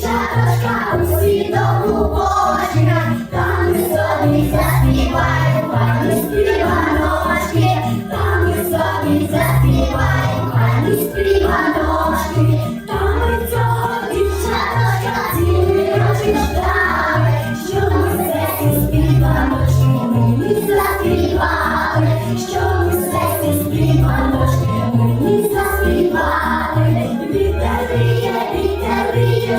чарочка, у світову божіна, там ми собі заспіваємо, пані співаночки, там ми собі заспіваємо, пані співаночки, там ми цього дівчаточка, цілі рочі ждали, що ми серці співаночки, ми заспівали, що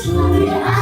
祝你